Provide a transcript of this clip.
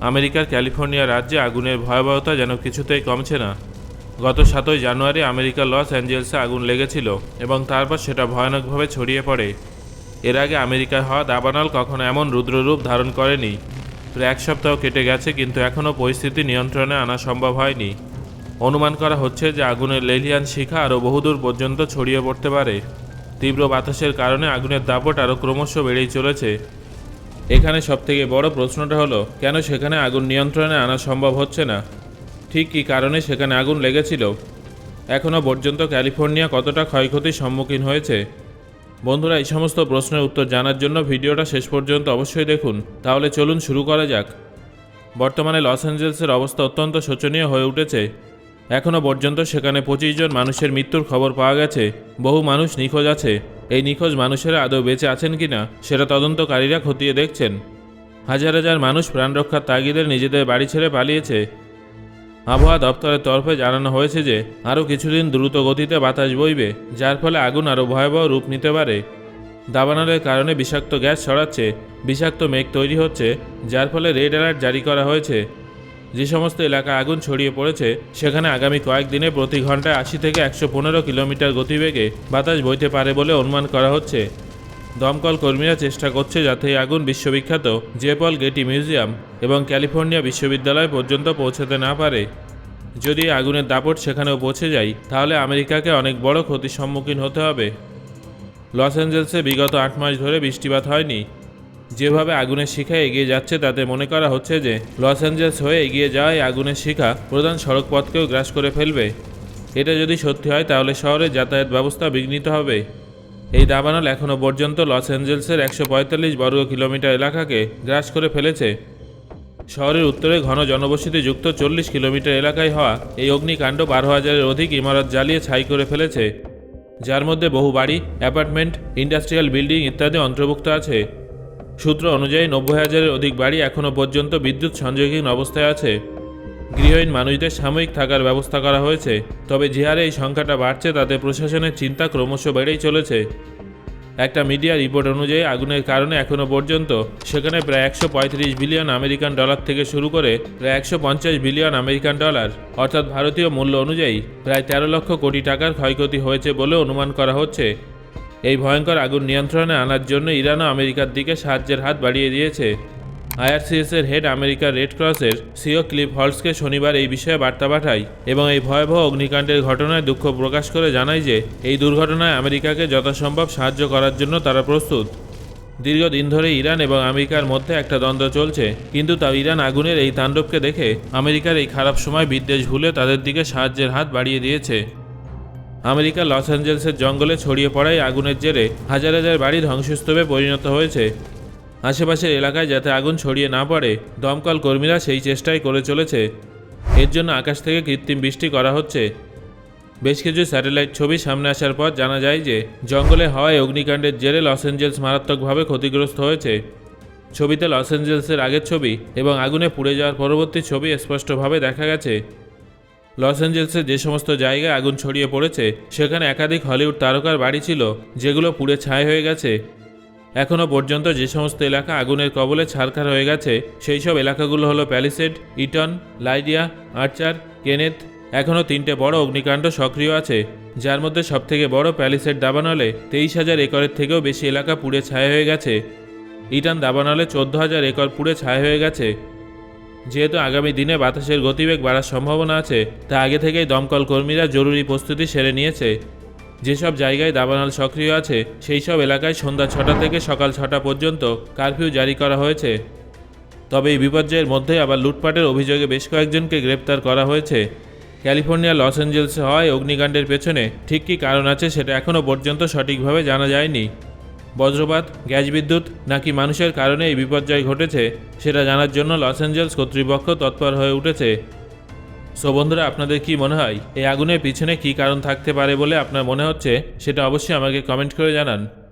আমেরিকার ক্যালিফোর্নিয়া রাজ্যে আগুনের ভয়াবহতা যেন কিছুতেই কমছে না। গত সাতই জানুয়ারি আমেরিকার লস অ্যাঞ্জেলসে আগুন লেগেছিল এবং তারপর সেটা ভয়ানকভাবে ছড়িয়ে পড়ে। এর আগে আমেরিকায় হওয়া দাবানল কখনো এমন রুদ্ররূপ ধারণ করেনি। প্রায় এক সপ্তাহ কেটে গেছে কিন্তু এখনও পরিস্থিতি নিয়ন্ত্রণে আনা সম্ভব হয়নি। অনুমান করা হচ্ছে যে আগুনের লেলিয়ান শিখা আরও বহুদূর পর্যন্ত ছড়িয়ে পড়তে পারে। তীব্র বাতাসের কারণে আগুনের দাপট আরও ক্রমশ বেড়েই চলেছে। এখানে সবথেকে বড় প্রশ্নটা হলো, কেন সেখানে আগুন নিয়ন্ত্রণে আনা সম্ভব হচ্ছে না? ঠিক কী কারণে সেখানে আগুন লেগেছিল? এখনও পর্যন্ত ক্যালিফোর্নিয়া কতটা ক্ষয়ক্ষতির সম্মুখীন হয়েছে? বন্ধুরা, এই সমস্ত প্রশ্নের উত্তর জানার জন্য ভিডিওটা শেষ পর্যন্ত অবশ্যই দেখুন। তাহলে চলুন শুরু করা যাক। বর্তমানে লস অ্যাঞ্জেলসের অবস্থা অত্যন্ত শোচনীয় হয়ে উঠেছে। এখনও পর্যন্ত সেখানে পঁচিশ জন মানুষের মৃত্যুর খবর পাওয়া গেছে। বহু মানুষ নিখোঁজ আছে। এই নিখোঁজ মানুষেরা আদৌ বেঁচে আছেন কিনা, সেটা তদন্তকারীরা খতিয়ে দেখছেন। হাজার হাজার মানুষ প্রাণ রক্ষার তাগিদে নিজেদের বাড়ি ছেড়ে পালিয়েছে। আবহাওয়া দপ্তরের তরফে জানানো হয়েছে যে, আরও কিছুদিন দ্রুত গতিতে বাতাস বইবে, যার ফলে আগুন আরও ভয়াবহ রূপ নিতে পারে। দাবানলের কারণে বিষাক্ত গ্যাস ছড়াচ্ছে, বিষাক্ত মেঘ তৈরি হচ্ছে, যার ফলে রেড অ্যালার্ট জারি করা হয়েছে। যে সমস্ত এলাকায় আগুন ছড়িয়ে পড়েছে, সেখানে আগামী কয়েকদিনে প্রতি ঘন্টায় আশি থেকে একশো পনেরো কিলোমিটার গতিবেগে বাতাস বইতে পারে বলে অনুমান করা হচ্ছে। দমকল কর্মীরা চেষ্টা করছে যাতে আগুন বিশ্ববিখ্যাত জেপল গেটি মিউজিয়াম এবং ক্যালিফোর্নিয়া বিশ্ববিদ্যালয় পর্যন্ত পৌঁছাতে না পারে। যদি আগুনের দাপট সেখানেও পৌঁছে যায়, তাহলে আমেরিকাকে অনেক বড় ক্ষতির সম্মুখীন হতে হবে। লস অ্যাঞ্জেলসে বিগত আট মাস ধরে বৃষ্টিপাত হয়নি। যেভাবে আগুনের শিখা এগিয়ে যাচ্ছে, তাতে মনে করা হচ্ছে যে লস অ্যাঞ্জেলস হয়ে এগিয়ে যাওয়া এই আগুনের শিখা প্রধান সড়ক পথকেও গ্রাস করে ফেলবে। এটা যদি সত্যি হয়, তাহলে শহরের যাতায়াত ব্যবস্থা বিঘ্নিত হবে। এই দাবানল এখনও পর্যন্ত লস অ্যাঞ্জেলসের একশো পঁয়তাল্লিশ বর্গ কিলোমিটার এলাকাকে গ্রাস করে ফেলেছে। শহরের উত্তরে ঘন জনবসতি যুক্ত চল্লিশ কিলোমিটার এলাকায় হওয়া এই অগ্নিকাণ্ড বারো হাজারের অধিক ইমারত জ্বালিয়ে ছাই করে ফেলেছে। যার মধ্যে বহু বাড়ি, অ্যাপার্টমেন্ট, ইন্ডাস্ট্রিয়াল বিল্ডিং ইত্যাদি অন্তর্ভুক্ত আছে। সূত্র অনুযায়ী নব্বই হাজারের অধিক বাড়ি এখনও পর্যন্ত বিদ্যুৎ সংযোগহীন অবস্থায় আছে। গৃহহীন মানুষদের সাময়িক থাকার ব্যবস্থা করা হয়েছে, তবে যে হারে এই সংখ্যাটা বাড়ছে তাতে প্রশাসনের চিন্তা ক্রমশ বেড়েই চলেছে। একটা মিডিয়া রিপোর্ট অনুযায়ী আগুনের কারণে এখনও পর্যন্ত সেখানে প্রায় একশো পঁয়ত্রিশ বিলিয়ন আমেরিকান ডলার থেকে শুরু করে প্রায় একশো পঞ্চাশ বিলিয়ন আমেরিকান ডলার, অর্থাৎ ভারতীয় মূল্য অনুযায়ী প্রায় তেরো লক্ষ কোটি টাকার ক্ষয়ক্ষতি হয়েছে বলে অনুমান করা হচ্ছে। এই ভয়ঙ্কর আগুন নিয়ন্ত্রণে আনার জন্য ইরানও আমেরিকার দিকে সাহায্যের হাত বাড়িয়ে দিয়েছে। আইআরসিএসের হেড আমেরিকার রেড ক্রসের সিও ক্লিফ হলসকে শনিবার এই বিষয়ে বার্তা পাঠায় এবং এই ভয়াবহ অগ্নিকাণ্ডের ঘটনায় দুঃখ প্রকাশ করে জানায় যে এই দুর্ঘটনায় আমেরিকাকে যথাসম্ভব সাহায্য করার জন্য তারা প্রস্তুত। দীর্ঘদিন ধরে ইরান এবং আমেরিকার মধ্যে একটা দ্বন্দ্ব চলছে, কিন্তু তাও ইরান আগুনের এই তাণ্ডবকে দেখে আমেরিকার এই খারাপ সময় বিদ্বেষ ভুলে তাদের দিকে সাহায্যের হাত বাড়িয়ে দিয়েছে। আমেরিকার লস অ্যাঞ্জেলসের জঙ্গলে ছড়িয়ে পড়ায় আগুনের জেরে হাজার হাজার বাড়ি ধ্বংসস্তূপে পরিণত হয়েছে। আশেপাশের এলাকায় যাতে আগুন ছড়িয়ে না পড়ে, দমকল কর্মীরা সেই চেষ্টাই করে চলেছে। এর জন্য আকাশ থেকে কৃত্রিম বৃষ্টি করা হচ্ছে। বেশ কিছু স্যাটেলাইট ছবি সামনে আসার পর জানা যায় যে, জঙ্গলে হওয়ায় অগ্নিকাণ্ডের জেরে লস অ্যাঞ্জেলস মারাত্মকভাবে ক্ষতিগ্রস্ত হয়েছে। ছবিতে লস অ্যাঞ্জেলসের আগের ছবি এবং আগুনে পুড়ে যাওয়ার পরবর্তী ছবি স্পষ্টভাবে দেখা গেছে। লস অ্যাঞ্জেলসের যে সমস্ত জায়গায় আগুন ছড়িয়ে পড়েছে, সেখানে একাধিক হলিউড তারকার বাড়ি ছিল, যেগুলো পুড়ে ছাই হয়ে গেছে। এখনও পর্যন্ত যে সমস্ত এলাকা আগুনের কবলে ছারখার হয়ে গেছে, সেই সব এলাকাগুলো হলো Palisades, Eaton, Lidia, Archer, Kenneth. এখনও তিনটে বড় অগ্নিকাণ্ড সক্রিয় আছে, যার মধ্যে সবথেকে বড় প্যালিসেড দাবানলে তেইশ হাজার একরের থেকেও বেশি এলাকা পুড়ে ছাই হয়ে গেছে। ইটান দাবানলে চোদ্দ হাজার একর পুড়ে ছাই হয়ে গেছে। যেহেতু আগামী দিনে বাতাসের গতিবেগ বাড়ার সম্ভাবনা আছে, তা আগে থেকেই দমকল কর্মীরা জরুরি প্রস্তুতি সেরে নিয়েছে। যেসব জায়গায় দাবানল সক্রিয় আছে, সেই সব এলাকায় সন্ধ্যা ছটা থেকে সকাল ছটা পর্যন্ত কারফিউ জারি করা হয়েছে। তবে এই বিপর্যয়ের মধ্যে আবার লুটপাটের অভিযোগে বেশ কয়েকজনকে গ্রেপ্তার করা হয়েছে। ক্যালিফোর্নিয়া, লস অ্যাঞ্জেলসে হয় অগ্নিকাণ্ডের পেছনে ঠিক কী কারণ আছে সেটা এখনও পর্যন্ত সঠিকভাবে জানা যায়নি। বজ্রপাত, গ্যাস বিদ্যুৎ নাকি মানুষের কারণে এই বিপর্যয় ঘটেছে সেটা জানার জন্য লস অ্যাঞ্জেলস কর্তৃপক্ষ তৎপর হয়ে উঠেছে। সো বন্ধুরা, আপনাদের কি মনে হয়? এই আগুনের পিছনে কি কারণ থাকতে পারে বলে আপনার মনে হচ্ছে? সেটা অবশ্যই আমাকে কমেন্ট করে জানান।